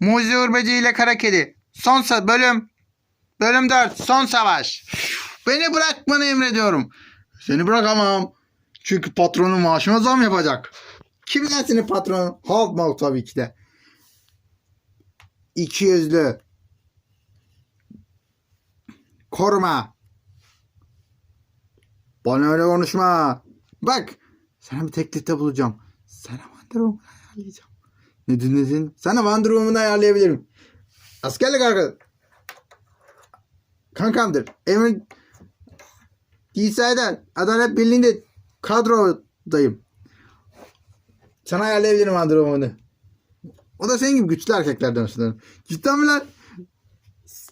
Mucize Böceği ile Kara Kedi. Son sa- bölüm. Bölüm 4. Son savaş. Beni bırakmanı emrediyorum. Seni bırakamam. Çünkü patronun maaşıma zam yapacak. Kim lan senin patronun? Hulk tabii ki de. İki yüzlü. Koruma. Bana öyle konuşma. Bak. Sana bir teklifte bulacağım. Sana Woman'ı ayarlayacağım. Ne dinledin? Sana Wonder Woman'ı ayarlayabilirim. Askerlik arkadaş. Kankamdır. Emir İsa eder. Adalet Birliği'nde kadrodayım. Sana ayarlayabilirim Wonder Woman'ı. O da senin gibi güçlü erkeklerden hoşlanır. Cidden mi lan?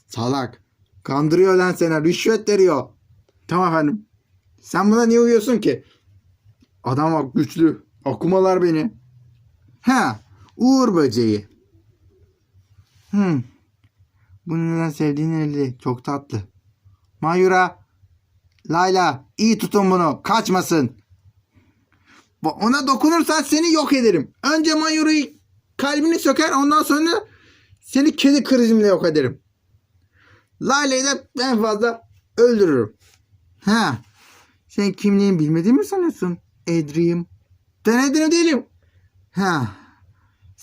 Salak. Kandırıyor lan seni. Rüşvet veriyor. Tamam efendim. Sen buna niye uyuyorsun ki? Adam bak güçlü. Okumalar beni. Ha. Uğur böceği. Hmm. Bunu neden sevdiğini elli. Çok tatlı. Mayura. Layla. iyi tutun bunu. Kaçmasın. Ona dokunursan seni yok ederim. Önce Mayura'yı kalbini söker ondan sonra seni kedi krizimle yok ederim. Layla'yı da en fazla öldürürüm. Ha. Sen kimliğini bilmediğimi mi sanıyorsun? Edriyim. Ben Edriyim değilim. Ha.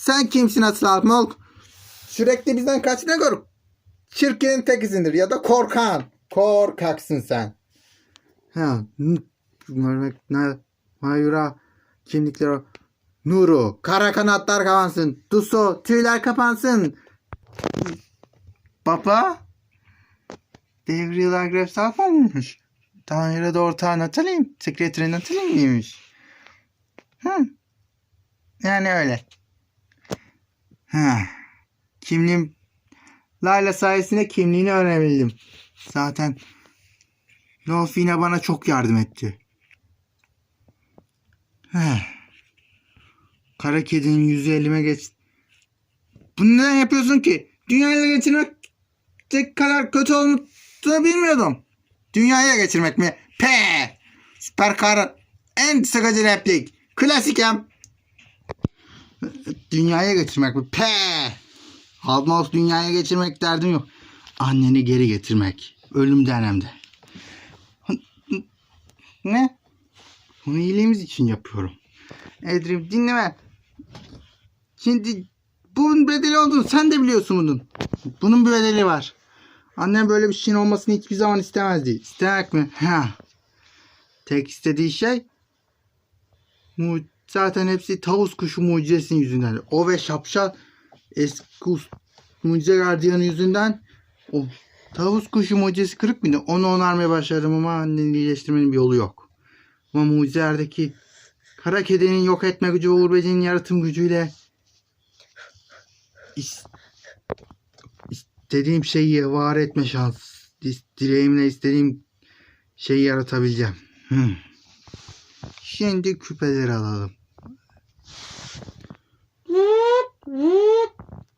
Sen kimsin asıl Almolk? Sürekli bizden kaçına kork. Çirkinin tekisindir ya da korkan. Korkaksın sen. Ha. Mayura. Kimlikler. Nuru. Kara kanatlar kapansın. Duso. Tüyler kapansın. Baba. Devriyeler Gref Salfan'mış. Tanrı'da ortağı Natalie. Sekreteri Natalie miymiş? Hı. Yani öyle. Ha. Kimliğim Layla sayesinde kimliğini öğrenebildim. Zaten Rolf bana çok yardım etti. Heh. Kara kedinin yüzü elime geç. Bunu neden yapıyorsun ki? Dünyayla geçirmek tek kadar kötü olduğunu bilmiyordum. Dünyaya geçirmek mi? Pe! Süper kahraman. En sıkıcı replik. Klasik hem. Dünyaya geçirmek mi? Pe! Halmos dünyaya geçirmek derdim yok. Anneni geri getirmek. Ölümden hem de. Ne? Bunu iyiliğimiz için yapıyorum. Edrim dinleme. Şimdi bunun bedeli olduğunu sen de biliyorsun bunun. Bunun bir bedeli var. Annem böyle bir şeyin olmasını hiçbir zaman istemezdi. İstemek mi? Ha. Tek istediği şey mu zaten hepsi tavus kuşu mucizesinin yüzünden. O ve şapşal eski us- mucize gardiyanı yüzünden o tavus kuşu mucizesi kırık mıydı? Onu onarmaya başladım ama annenin iyileştirmenin bir yolu yok. Ama mucizelerdeki kara kedinin yok etme gücü ve Uğur yaratım gücüyle is- istediğim şeyi var etme şans dileğimle istediğim şeyi yaratabileceğim. Hmm. Şimdi küpeleri alalım.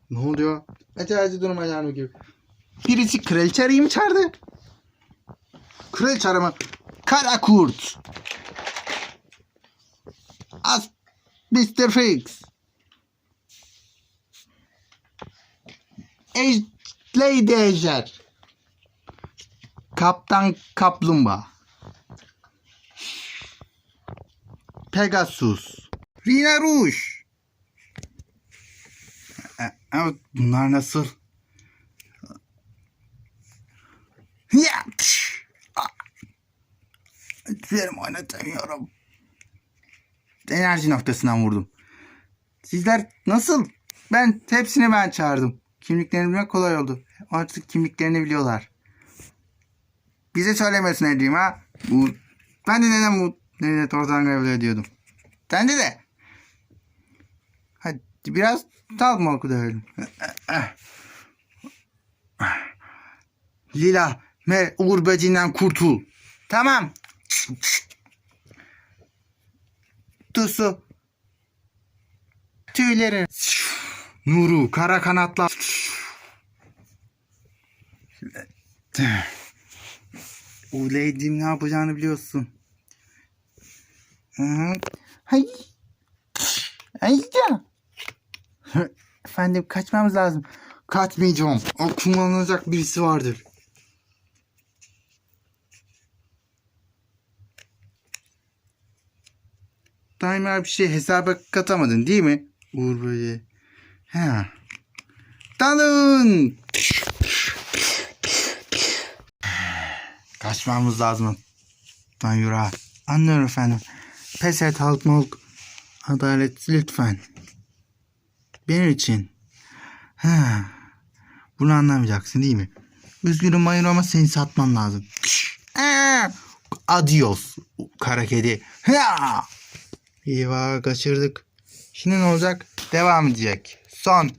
Ne oluyor? Acayip durum alarmı gibi. Birisi kraliçe arayayım çağırdı. Kraliçe arama. Kara kurt. As Mr. Fix. Ej Lady Ejder. Kaptan Kaplumbağa. Pegasus. Rina Rouge. Evet bunlar nasıl? Ya! tş! Ah! Oynatamıyorum. Enerji noktasından vurdum. Sizler nasıl? Ben hepsini ben çağırdım. Kimliklerini bilmek kolay oldu. Artık kimliklerini biliyorlar. Bize söylemesin edeyim ha. Bu, ben de neden bu devlet ortadan kabul ediyordum. Sen de de. Hadi biraz dövelim. Lila ve Uğur Böceği'nden kurtul. Tamam. Tusu. Tüyleri. Nuru kara kanatlar. Lady'm ne yapacağını biliyorsun. Hı hı. Hay. Hay ya. efendim kaçmamız lazım. Kaçmayacağım. O kullanılacak birisi vardır. Daima bir şey hesaba katamadın değil mi? Uğur böyle. He. Dalın. Kaçmamız lazım. Lan yürü. Anlıyorum efendim. Pes et halk. Adalet lütfen. Benim için. Ha. Bunu anlamayacaksın değil mi? Üzgünüm hayır ama seni satmam lazım. Adios kara kedi. Ha! Eyvah kaçırdık. Şimdi ne olacak? Devam edecek. Son.